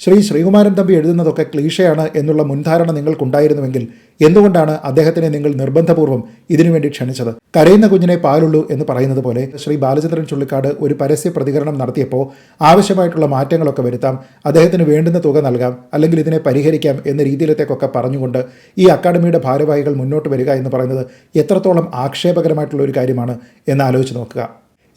ശ്രീ ശ്രീകുമാരൻ തമ്പി എഴുതുന്നതൊക്കെ ക്ലീഷയാണ് എന്നുള്ള മുൻധാരണ നിങ്ങൾക്കുണ്ടായിരുന്നുവെങ്കിൽ എന്തുകൊണ്ടാണ് അദ്ദേഹത്തിനെ നിങ്ങൾ നിർബന്ധപൂർവം ഇതിനുവേണ്ടി ക്ഷണിച്ചത്? കരയുന്ന കുഞ്ഞിനെ പാലുള്ളൂ എന്ന് പറയുന്നത് പോലെ ശ്രീ ബാലചന്ദ്രൻ ചുള്ളിക്കാട് ഒരു പരസ്യ പ്രതികരണം നടത്തിയപ്പോൾ ആവശ്യമായിട്ടുള്ള മാറ്റങ്ങളൊക്കെ വരുത്താം അദ്ദേഹത്തിന് വേണ്ടുന്ന തുക നൽകാം അല്ലെങ്കിൽ ഇതിനെ പരിഹരിക്കാം എന്ന രീതിയിലത്തേക്കൊക്കെ പറഞ്ഞുകൊണ്ട് ഈ അക്കാഡമിയുടെ ഭാരവാഹികൾ മുന്നോട്ട് വരിക എന്ന് പറയുന്നത് എത്രത്തോളം ആക്ഷേപകരമായിട്ടുള്ള ഒരു കാര്യമാണ് എന്ന് ആലോചിച്ച് നോക്കുക.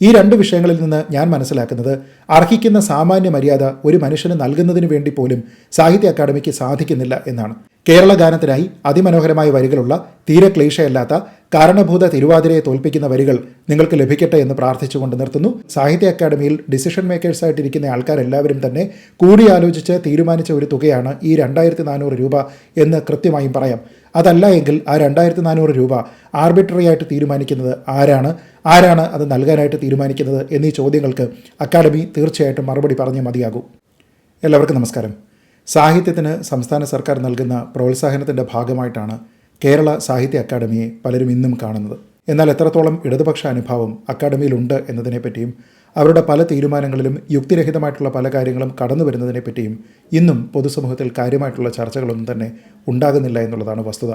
ഈ രണ്ട് വിഷയങ്ങളിൽ നിന്ന് ഞാൻ മനസ്സിലാക്കുന്നത് അർഹിക്കുന്ന സാമാന്യ മര്യാദ ഒരു മനുഷ്യന് നൽകുന്നതിന് വേണ്ടി പോലും സാഹിത്യ അക്കാദമിക്ക് സാധിക്കുന്നില്ല എന്നാണ്. കേരള ഗാനത്തിനായി അതിമനോഹരമായ വരികളുള്ള തീരെ ക്ലേശയല്ലാത്ത കാരണഭൂത തിരുവാതിരയെ തോൽപ്പിക്കുന്ന വരികൾ നിങ്ങൾക്ക് ലഭിക്കട്ടെ എന്ന് പ്രാർത്ഥിച്ചുകൊണ്ട് നിർത്തുന്നു. സാഹിത്യ അക്കാദമിയിൽ ഡിസിഷൻ മേക്കേഴ്സായിട്ടിരിക്കുന്ന ആൾക്കാരെല്ലാവരും തന്നെ കൂടിയാലോചിച്ച് തീരുമാനിച്ച ഒരു തുകയാണ് ഈ രണ്ടായിരത്തി രൂപ എന്ന് കൃത്യമായും പറയാം. അതല്ല എങ്കിൽ ആ രണ്ടായിരത്തി നാനൂറ് രൂപ ആർബിട്രറി ആയിട്ട് തീരുമാനിക്കുന്നത് ആരാണ്? ആരാണ് അത് നൽകാനായിട്ട് തീരുമാനിക്കുന്നത്? എന്നീ ചോദ്യങ്ങൾക്ക് അക്കാദമി തീർച്ചയായിട്ടും മറുപടി പറഞ്ഞേ മതിയാകൂ. എല്ലാവർക്കും നമസ്കാരം. സാഹിത്യത്തിന് സംസ്ഥാന സർക്കാർ നൽകുന്ന പ്രോത്സാഹനത്തിന്റെ ഭാഗമായിട്ടാണ് കേരള സാഹിത്യ അക്കാദമിയെ പലരും ഇന്നും കാണുന്നത്. എന്നാൽ എത്രത്തോളം ഇടതുപക്ഷ അനുഭാവം അക്കാദമിയിലുണ്ട് എന്നതിനെപ്പറ്റിയും അവരുടെ പല തീരുമാനങ്ങളിലും യുക്തിരഹിതമായിട്ടുള്ള പല കാര്യങ്ങളും കടന്നു വരുന്നതിനെപ്പറ്റിയും ഇന്നും പൊതുസമൂഹത്തിൽ കാര്യമായിട്ടുള്ള ചർച്ചകളൊന്നും തന്നെ ഉണ്ടാകുന്നില്ല എന്നുള്ളതാണ് വസ്തുത.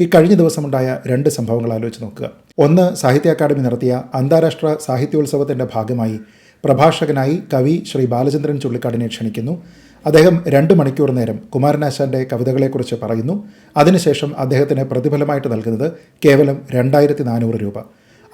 ഈ കഴിഞ്ഞ ദിവസമുണ്ടായ രണ്ട് സംഭവങ്ങൾ ആലോചിച്ച് നോക്കുക. ഒന്ന് സാഹിത്യ അക്കാദമി നടത്തിയ അന്താരാഷ്ട്ര സാഹിത്യോത്സവത്തിന്റെ ഭാഗമായി പ്രഭാഷകനായി കവി ശ്രീ ബാലചന്ദ്രൻ ചുള്ളിക്കാടിനെ ക്ഷണിക്കുന്നു. അദ്ദേഹം രണ്ട് മണിക്കൂർ നേരം കുമാരനാശാന്റെ കവിതകളെക്കുറിച്ച് പറയുന്നു. അതിനുശേഷം അദ്ദേഹത്തിന് പ്രതിഫലമായിട്ട് നൽകുന്നത് കേവലം രണ്ടായിരത്തി നാനൂറ് രൂപ.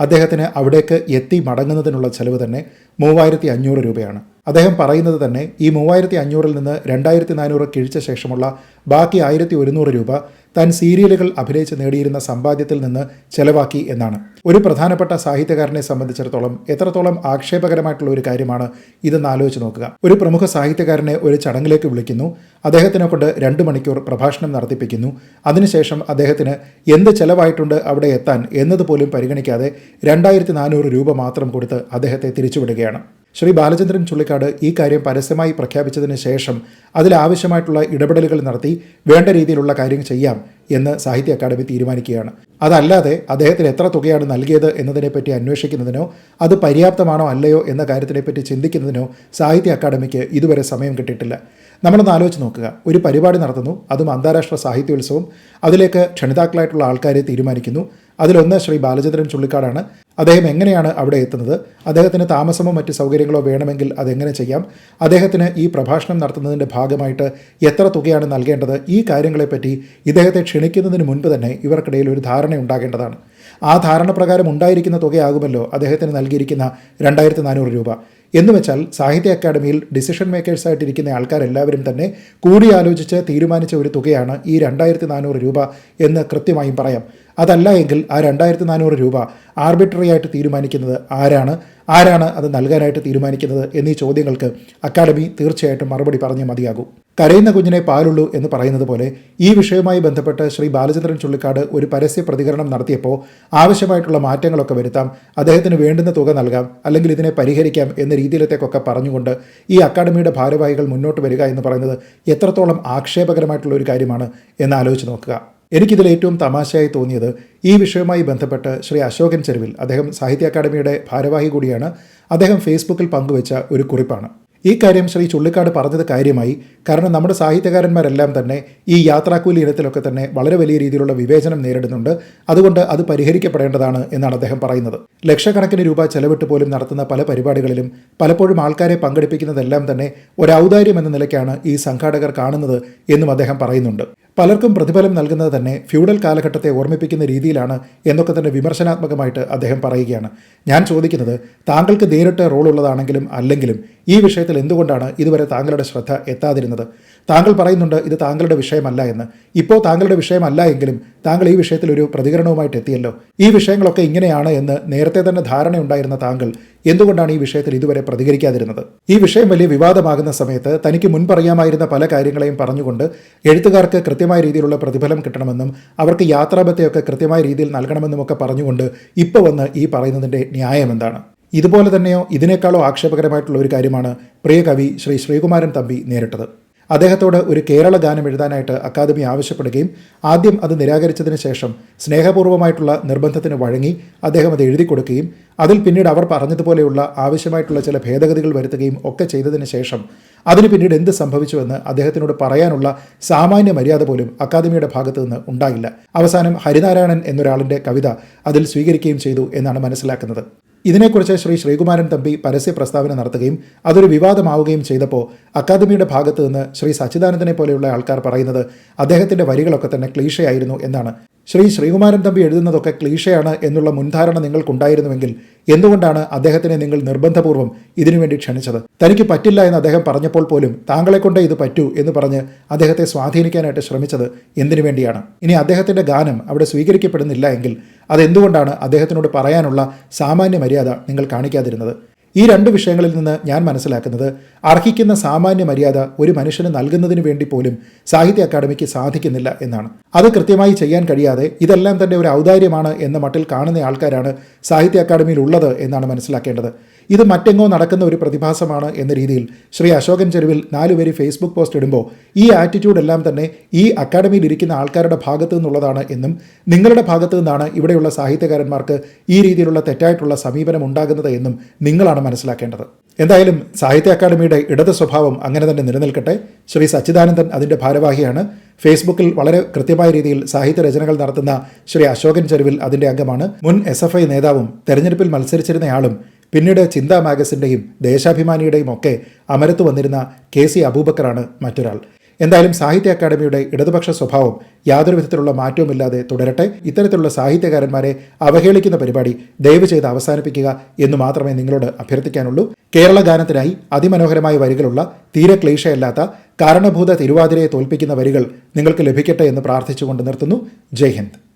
അദ്ദേഹത്തിന് അവിടേക്ക് എത്തി മടങ്ങുന്നതിനുള്ള ചെലവ് തന്നെ മൂവായിരത്തി അഞ്ഞൂറ് രൂപയാണ്. അദ്ദേഹം പറയുന്നത് തന്നെ ഈ മൂവായിരത്തി അഞ്ഞൂറിൽ നിന്ന് രണ്ടായിരത്തി നാനൂറ് കിഴിച്ച ശേഷമുള്ള ബാക്കി ആയിരത്തി ഒരുന്നൂറ് രൂപ താൻ സീരിയലുകൾ അഭിനയിച്ച് നേടിയിരുന്ന സമ്പാദ്യത്തിൽ നിന്ന് ചെലവാക്കി എന്നാണ്. ഒരു പ്രധാനപ്പെട്ട സാഹിത്യകാരനെ സംബന്ധിച്ചിടത്തോളം എത്രത്തോളം ആക്ഷേപകരമായിട്ടുള്ള ഒരു കാര്യമാണ് ഇതെന്ന് ആലോചിച്ച് നോക്കുക. ഒരു പ്രമുഖ സാഹിത്യകാരനെ ഒരു ചടങ്ങിലേക്ക് വിളിക്കുന്നു. അദ്ദേഹത്തിനെ കൊണ്ട് രണ്ട് മണിക്കൂർ പ്രഭാഷണം നടത്തിപ്പിക്കുന്നു. അതിനുശേഷം അദ്ദേഹത്തിന് എന്ത് ചെലവായിട്ടുണ്ട് അവിടെ എത്താൻ എന്നതുപോലും പരിഗണിക്കാതെ രണ്ടായിരത്തി രൂപ മാത്രം കൊടുത്ത് അദ്ദേഹത്തെ തിരിച്ചുവിടുകയാണ്. ശ്രീ ബാലചന്ദ്രൻ ചുള്ളിക്കാട് ഈ കാര്യം പരസ്യമായി പ്രഖ്യാപിച്ചതിന് ശേഷം അതിലാവശ്യമായിട്ടുള്ള ഇടപെടലുകൾ നടത്തി വേണ്ട രീതിയിലുള്ള കാര്യം ചെയ്യാം എന്ന് സാഹിത്യ അക്കാദമി തീരുമാനിക്കുകയാണ്. അതല്ലാതെ അദ്ദേഹത്തിന് എത്ര തുകയാണ് നൽകിയത് എന്നതിനെപ്പറ്റി അന്വേഷിക്കുന്നതിനോ അത് പര്യാപ്തമാണോ അല്ലയോ എന്ന കാര്യത്തിനെപ്പറ്റി ചിന്തിക്കുന്നതിനോ സാഹിത്യ അക്കാദമിക്ക് ഇതുവരെ സമയം കിട്ടിയിട്ടില്ല. നമ്മളൊന്ന് ആലോചിച്ച് നോക്കുക. ഒരു പരിപാടി നടത്തുന്നു. അതും അന്താരാഷ്ട്ര സാഹിത്യോത്സവം. അതിലേക്ക് ക്ഷണിതാക്കളായിട്ടുള്ള ആൾക്കാരെ തീരുമാനിക്കുന്നു. അതിലൊന്ന് ശ്രീ ബാലചന്ദ്രൻ ചുള്ളിക്കാടാണ്. അദ്ദേഹം എങ്ങനെയാണ് അവിടെ എത്തുന്നത്? അദ്ദേഹത്തിന് താമസമോ മറ്റ് സൗകര്യങ്ങളോ വേണമെങ്കിൽ അതെങ്ങനെ ചെയ്യാം? അദ്ദേഹത്തിന് ഈ പ്രഭാഷണം നടത്തുന്നതിന്റെ ഭാഗമായിട്ട് എത്ര തുകയാണ് നൽകേണ്ടത്? ഈ കാര്യങ്ങളെപ്പറ്റി ഇദ്ദേഹത്തെ ക്ഷണിക്കുന്നതിന് മുൻപ് തന്നെ ഇവർക്കിടയിൽ ഒരു ധാരണ ഉണ്ടാകേണ്ടതാണ്. ആ ധാരണ പ്രകാരം ഉണ്ടായിരിക്കുന്ന തുകയാകുമല്ലോ അദ്ദേഹത്തിന് നൽകിയിരിക്കുന്ന രണ്ടായിരത്തി നാനൂറ് രൂപ. എന്ന് വെച്ചാൽ സാഹിത്യ അക്കാദമിയിൽ ഡിസിഷൻ മേക്കേഴ്സായിട്ടിരിക്കുന്ന ആൾക്കാരെല്ലാവരും തന്നെ കൂടിയാലോചിച്ച് തീരുമാനിച്ച ഒരു തുകയാണ് ഈ രണ്ടായിരത്തി നാനൂറ് രൂപ എന്ന് കൃത്യമായും പറയാം. അതല്ല എങ്കിൽ ആ രണ്ടായിരത്തി നാനൂറ് രൂപ ആർബിട്രറി ആയിട്ട് തീരുമാനിക്കുന്നത് ആരാണ്? ആരാണ് അത് നൽകാനായിട്ട് തീരുമാനിക്കുന്നത് എന്നീ ചോദ്യങ്ങൾക്ക് അക്കാദമി തീർച്ചയായിട്ടും മറുപടി പറഞ്ഞേ മതിയാകൂ. കരയുന്ന കുഞ്ഞിനെ പാലുള്ളൂ എന്ന് പറയുന്നത് പോലെ ഈ വിഷയവുമായി ബന്ധപ്പെട്ട് ശ്രീ ബാലചന്ദ്രൻ ചുള്ളിക്കാട് ഒരു പരസ്യ പ്രതികരണം നടത്തിയപ്പോൾ ആവശ്യമായിട്ടുള്ള മാറ്റങ്ങളൊക്കെ വരുത്താം അദ്ദേഹത്തിന് വേണ്ടുന്ന തുക നൽകാം അല്ലെങ്കിൽ ഇതിനെ പരിഹരിക്കാം എന്ന രീതിയിലത്തേക്കൊക്കെ പറഞ്ഞുകൊണ്ട് ഈ അക്കാഡമിയുടെ ഭാരവാഹികൾ മുന്നോട്ട് വരിക എന്ന് പറയുന്നത് എത്രത്തോളം ആക്ഷേപകരമായിട്ടുള്ള ഒരു കാര്യമാണ് എന്ന് ആലോചിച്ച് നോക്കുക. എനിക്കിതിൽ ഏറ്റവും തമാശയായി തോന്നിയത് ഈ വിഷയവുമായി ബന്ധപ്പെട്ട് ശ്രീ അശോകൻ ചെരുവിൽ അദ്ദേഹം സാഹിത്യ അക്കാദമിയുടെ ഭാരവാഹി കൂടിയാണ് അദ്ദേഹം ഫേസ്ബുക്കിൽ പങ്കുവച്ച ഒരു കുറിപ്പാണ്. ഈ കാര്യം ശ്രീ ചുള്ളിക്കാട് പറഞ്ഞത് കാര്യമായി. കാരണം നമ്മുടെ സാഹിത്യകാരന്മാരെല്ലാം തന്നെ ഈ യാത്രാക്കൂലി ഇനത്തിലൊക്കെ തന്നെ വളരെ വലിയ രീതിയിലുള്ള വിവേചനം നേരിടുന്നുണ്ട്. അതുകൊണ്ട് അത് പരിഹരിക്കപ്പെടേണ്ടതാണ് എന്നാണ് അദ്ദേഹം പറയുന്നത്. ലക്ഷക്കണക്കിന് രൂപ ചെലവിട്ട് പോലും നടത്തുന്ന പല പരിപാടികളിലും പലപ്പോഴും ആൾക്കാരെ പങ്കെടുപ്പിക്കുന്നതെല്ലാം തന്നെ ഒരു ഔദാര്യം എന്ന നിലയ്ക്കാണ് ഈ സംഘാടകർ കാണുന്നത് എന്നും അദ്ദേഹം പറയുന്നുണ്ട്. പലർക്കും പ്രതിഫലം നൽകുന്നത് തന്നെ ഫ്യൂഡൽ കാലഘട്ടത്തെ ഓർമ്മിപ്പിക്കുന്ന രീതിയിലാണ് എന്നൊക്കെ തന്നെ വിമർശനാത്മകമായിട്ട് അദ്ദേഹം പറയുകയാണ്. ഞാൻ ചോദിക്കുന്നത് താങ്കൾക്ക് നേരിട്ട് റോൾ ഉള്ളതാണെങ്കിലും അല്ലെങ്കിലും ഈ വിഷയത്തിൽ എന്തുകൊണ്ടാണ് ഇതുവരെ താങ്കളുടെ ശ്രദ്ധ എത്താതിരുന്നത്? താങ്കൾ പറയുന്നുണ്ട് ഇത് താങ്കളുടെ വിഷയമല്ല എന്ന്. ഇപ്പോൾ താങ്കളുടെ വിഷയമല്ല എങ്കിലും താങ്കൾ ഈ വിഷയത്തിൽ ഒരു പ്രതികരണവുമായിട്ട് എത്തിയല്ലോ. ഈ വിഷയങ്ങളൊക്കെ ഇങ്ങനെയാണ് എന്ന് നേരത്തെ തന്നെ ധാരണയുണ്ടായിരുന്ന താങ്കൾ എന്തുകൊണ്ടാണ് ഈ വിഷയത്തിൽ ഇതുവരെ പ്രതികരിക്കാതിരുന്നത്? ഈ വിഷയം വലിയ വിവാദമാകുന്ന സമയത്ത് തനിക്ക് മുൻപറിയാമായിരുന്ന പല കാര്യങ്ങളെയും പറഞ്ഞുകൊണ്ട് എഴുത്തുകാർക്ക് കൃത്യമായ രീതിയിലുള്ള പ്രതിഫലം കിട്ടണമെന്നും അവർക്ക് യാത്രാബത്തെയൊക്കെ കൃത്യമായ രീതിയിൽ നൽകണമെന്നുമൊക്കെ പറഞ്ഞുകൊണ്ട് ഇപ്പോൾ വന്ന് ഈ പറയുന്നതിന്റെ ന്യായം എന്താണ്? ഇതുപോലെ തന്നെയോ ഇതിനേക്കാളോ ആക്ഷേപകരമായിട്ടുള്ള ഒരു കാര്യമാണ് പ്രിയ കവി ശ്രീ ശ്രീകുമാരൻ തമ്പി നേരിട്ടത്. അദ്ദേഹത്തോട് ഒരു കേരള ഗാനം എഴുതാനായിട്ട് അക്കാദമി ആവശ്യപ്പെടുകയും ആദ്യം അത് നിരാകരിച്ചതിന് ശേഷം സ്നേഹപൂർവമായിട്ടുള്ള നിർബന്ധത്തിന് വഴങ്ങി അദ്ദേഹം അത് എഴുതി കൊടുക്കുകയും അതിൽ പിന്നീട് അവർ പറഞ്ഞതുപോലെയുള്ള ആവശ്യമായിട്ടുള്ള ചില ഭേദഗതികൾ വരുത്തുകയും ഒക്കെ ചെയ്തതിന് ശേഷം അതിന് പിന്നീട് എന്ത് സംഭവിച്ചുവെന്ന് അദ്ദേഹത്തിനോട് പറയാനുള്ള സാമാന്യ മര്യാദ പോലും അക്കാദമിയുടെ ഭാഗത്തു നിന്ന് ഉണ്ടായില്ല. അവസാനം ഹരിനാരായണൻ എന്നൊരാളിന്റെ കവിത അതിൽ സ്വീകരിക്കുകയും ചെയ്തു എന്നാണ് മനസ്സിലാക്കുന്നത്. ഇതിനെക്കുറിച്ച് ശ്രീ ശ്രീകുമാരൻ തമ്പി പരസ്യ പ്രസ്താവന നടത്തുകയും അതൊരു വിവാദമാവുകയും ചെയ്തപ്പോൾ അക്കാദമിയുടെ ഭാഗത്തു നിന്ന് ശ്രീ സച്ചിദാനന്ദനെ പോലെയുള്ള ആൾക്കാർ പറയുന്നത് അദ്ദേഹത്തിന്റെ വരികളൊക്കെ തന്നെ ക്ലീഷയായിരുന്നു എന്നാണ് ശ്രീ ശ്രീകുമാരൻ തമ്പി എഴുതുന്നതൊക്കെ ക്ലീഷയാണ് എന്നുള്ള മുൻധാരണ നിങ്ങൾക്കുണ്ടായിരുന്നുവെങ്കിൽ എന്തുകൊണ്ടാണ് അദ്ദേഹത്തിനെ നിങ്ങൾ നിർബന്ധപൂർവം ഇതിനുവേണ്ടി ക്ഷണിച്ചത്? തനിക്ക് പറ്റില്ല എന്ന് അദ്ദേഹം പറഞ്ഞപ്പോൾ പോലും താങ്കളെ കൊണ്ടേ ഇത് പറ്റൂ എന്ന് പറഞ്ഞ് അദ്ദേഹത്തെ സ്വാധീനിക്കാനായിട്ട് ശ്രമിച്ചത് എന്തിനു വേണ്ടിയാണ്? ഇനി അദ്ദേഹത്തിന്റെ ഗാനം അവിടെ സ്വീകരിക്കപ്പെടുന്നില്ല എങ്കിൽ അതെന്തുകൊണ്ടാണ് അദ്ദേഹത്തിനോട് പറയാനുള്ള സാമാന്യ മര്യാദ നിങ്ങൾ കാണിക്കാതിരുന്നത്? ഈ രണ്ട് വിഷയങ്ങളിൽ നിന്ന് ഞാൻ മനസ്സിലാക്കുന്നത് അർഹിക്കുന്ന സാമാന്യ മര്യാദ ഒരു മനുഷ്യന് നൽകുന്നതിന് വേണ്ടി പോലും സാഹിത്യ അക്കാദമിക്ക് സാധിക്കുന്നില്ല എന്നാണ്. അത് കൃത്യമായി ചെയ്യാൻ കഴിയാതെ ഇതെല്ലാം തന്നെ ഒരു ഔദാര്യമാണ് എന്ന മട്ടിൽ കാണുന്ന ആൾക്കാരാണ് സാഹിത്യ അക്കാദമിയിൽ ഉള്ളത് എന്നാണ് മനസ്സിലാക്കേണ്ടത്. ഇത് മറ്റെങ്ങോ നടക്കുന്ന ഒരു പ്രതിഭാസമാണ് എന്ന രീതിയിൽ ശ്രീ അശോകൻ ചെരുവിൽ നാലുപേര് ഫേസ്ബുക്ക് പോസ്റ്റ് ഇടുമ്പോൾ ഈ ആറ്റിറ്റ്യൂഡ് എല്ലാം തന്നെ ഈ അക്കാദമിയിൽ ഇരിക്കുന്ന ആൾക്കാരുടെ ഭാഗത്തു നിന്നുള്ളതാണ് എന്നും നിങ്ങളുടെ ഭാഗത്തു നിന്നാണ് ഇവിടെയുള്ള സാഹിത്യകാരന്മാർക്ക് ഈ രീതിയിലുള്ള തെറ്റായിട്ടുള്ള സമീപനം ഉണ്ടാകുന്നത് എന്നും നിങ്ങളാണ് മനസ്സിലാക്കേണ്ടത്. എന്തായാലും സാഹിത്യ അക്കാദമിയുടെ ഇടത് സ്വഭാവം അങ്ങനെ തന്നെ നിലനിൽക്കട്ടെ. ശ്രീ സച്ചിദാനന്ദൻ അതിന്റെ ഭാരവാഹിയാണ്. ഫേസ്ബുക്കിൽ വളരെ കൃത്യമായ രീതിയിൽ സാഹിത്യ രചനകൾ നടത്തുന്ന ശ്രീ അശോകൻ ചെരുവിൽ അതിന്റെ അംഗമാണ്. മുൻ എസ് എഫ് ഐ നേതാവും തെരഞ്ഞെടുപ്പിൽ മത്സരിച്ചിരുന്നയാളും പിന്നീട് ചിന്താ മാഗസിന്റെയും ദേശാഭിമാനിയുടെയും ഒക്കെ അമരത്ത് വന്നിരുന്ന കെ സി അബൂബക്കറാണ് മറ്റൊരാൾ. എന്തായാലും സാഹിത്യ അക്കാദമിയുടെ ഇടതുപക്ഷ സ്വഭാവം യാതൊരു വിധത്തിലുള്ള മാറ്റവുമില്ലാതെ തുടരട്ടെ. ഇത്തരത്തിലുള്ള സാഹിത്യകാരന്മാരെ അവഹേളിക്കുന്ന പരിപാടി ദയവ് ചെയ്ത് അവസാനിപ്പിക്കുക എന്ന് മാത്രമേ നിങ്ങളോട് അഭ്യർത്ഥിക്കാനുള്ളൂ. കേരള ഗാനത്തിനായി അതിമനോഹരമായ വരികളുള്ള തീരെ ക്ലേശയല്ലാത്ത കാരണഭൂത തിരുവാതിരയെ തോൽപ്പിക്കുന്ന വരികൾ നിങ്ങൾക്ക് ലഭിക്കട്ടെ എന്ന് പ്രാർത്ഥിച്ചുകൊണ്ട് നിർത്തുന്നു. ജയ് ഹിന്ദ്.